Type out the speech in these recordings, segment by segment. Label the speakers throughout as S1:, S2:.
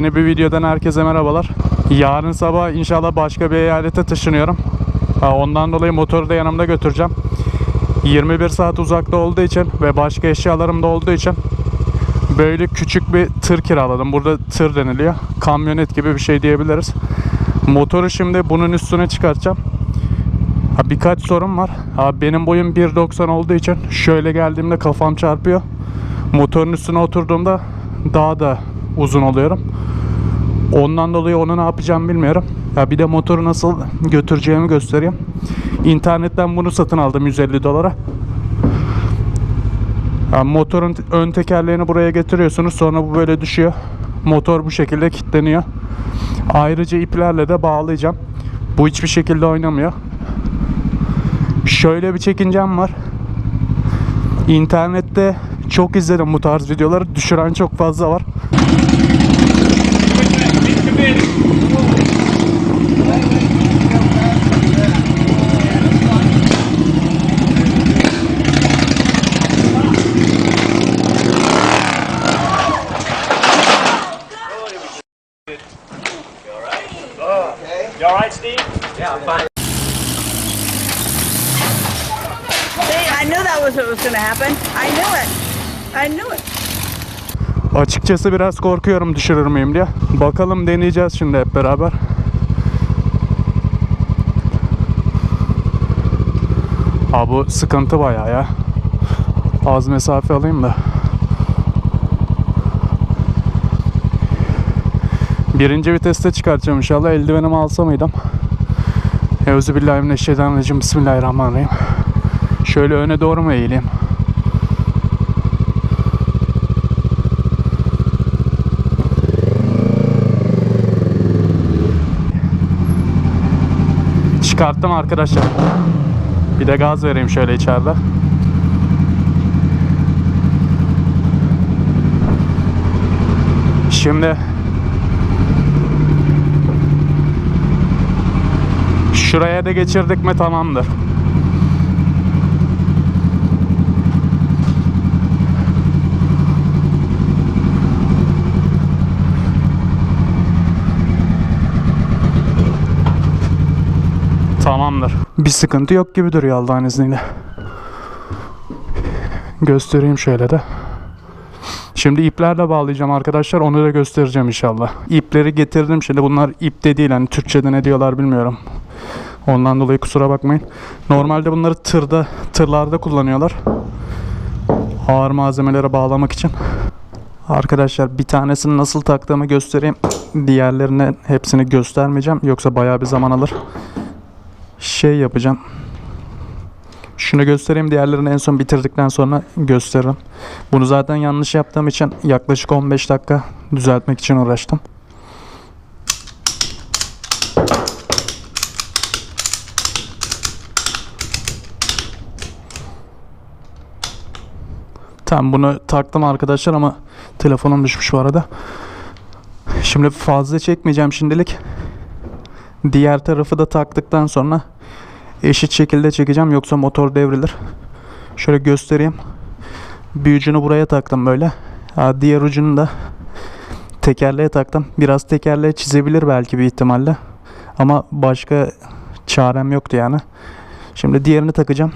S1: Yeni bir videodan herkese merhabalar. Yarın sabah inşallah başka bir eyalete taşınıyorum. Ondan dolayı motoru da yanımda götüreceğim. 21 saat uzakta olduğu için ve başka eşyalarım da olduğu için böyle küçük bir tır kiraladım. Burada tır deniliyor. Kamyonet gibi bir şey diyebiliriz. Motoru şimdi bunun üstüne çıkartacağım. Birkaç sorun var. Benim boyum 1.90 olduğu için şöyle geldiğimde kafam çarpıyor. Motorun üstüne oturduğumda daha da uzun oluyorum. Ondan dolayı onu ne yapacağım bilmiyorum. Ya bir de motoru nasıl götüreceğimi göstereyim. İnternetten bunu satın aldım 150 dolara. Ya motorun ön tekerleğini buraya getiriyorsunuz. Sonra bu böyle düşüyor. Motor bu şekilde kilitleniyor. Ayrıca iplerle de bağlayacağım. Bu hiçbir şekilde oynamıyor. Şöyle bir çekincem var. İnternette çok izledim bu tarz videoları. Düşüren çok fazla var.
S2: Right, Steve?
S3: See, I knew that was what was going to happen. I knew it. I knew it.
S1: Açıkçası biraz korkuyorum düşürür müyüm diye. Bakalım deneyeceğiz şimdi hep beraber. Ha bu sıkıntı bayağı ya. Az mesafe alayım da. Birinci viteste çıkartacağım inşallah. Eldivenimi alsa mıydım? Euzubillahimineşşeytanirracim. Bismillahirrahmanirrahim. Şöyle öne doğru mu eğileyim? Çıkarttım arkadaşlar. Bir de gaz vereyim şöyle içeride. Şimdi şuraya da geçirdik mi tamamdır. Tamamdır. Bir sıkıntı yok gibi duruyor Allah'ın izniyle. Göstereyim şöyle de. Şimdi iplerle bağlayacağım arkadaşlar. Onu da göstereceğim inşallah. İpleri getirdim. Şimdi bunlar ip de değil. Hani Türkçe'de ne diyorlar bilmiyorum. Ondan dolayı kusura bakmayın. Normalde bunları tırda, tırlarda kullanıyorlar. Ağır malzemelere bağlamak için. Arkadaşlar bir tanesini nasıl taktığımı göstereyim. Diğerlerini hepsini göstermeyeceğim. Yoksa bayağı bir zaman alır şey yapacağım. Şunu göstereyim diğerlerini en son bitirdikten sonra gösteririm. Bunu zaten yanlış yaptığım için yaklaşık 15 dakika düzeltmek için uğraştım. Tamam bunu taktım arkadaşlar ama telefonum düşmüş bu arada. Şimdi fazla çekmeyeceğim şimdilik. Diğer tarafı da taktıktan sonra eşit şekilde çekeceğim yoksa motor devrilir. Şöyle göstereyim. Bir ucunu buraya taktım böyle. Diğer ucunu da tekerleğe taktım. Biraz tekerleğe çizebilir belki bir ihtimalle. Ama başka çarem yoktu yani. Şimdi diğerini takacağım.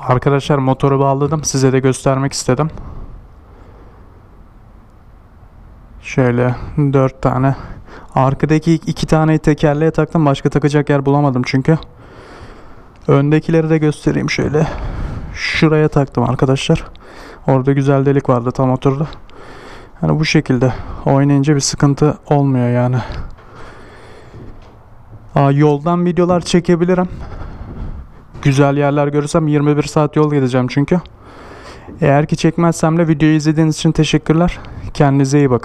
S1: Arkadaşlar motoru bağladım. Size de göstermek istedim. Şöyle dört tane Arkadaki iki taneyi tekerleğe taktım. Başka takacak yer bulamadım çünkü. Öndekileri de göstereyim şöyle. Şuraya taktım arkadaşlar. Orada güzel delik vardı tam oturdu. Hani bu şekilde oynayınca bir sıkıntı olmuyor yani. Aa, yoldan videolar çekebilirim. Güzel yerler görürsem 21 saat yol gideceğim çünkü. Eğer ki çekmezsem de videoyu izlediğiniz için teşekkürler. Kendinize iyi bakın.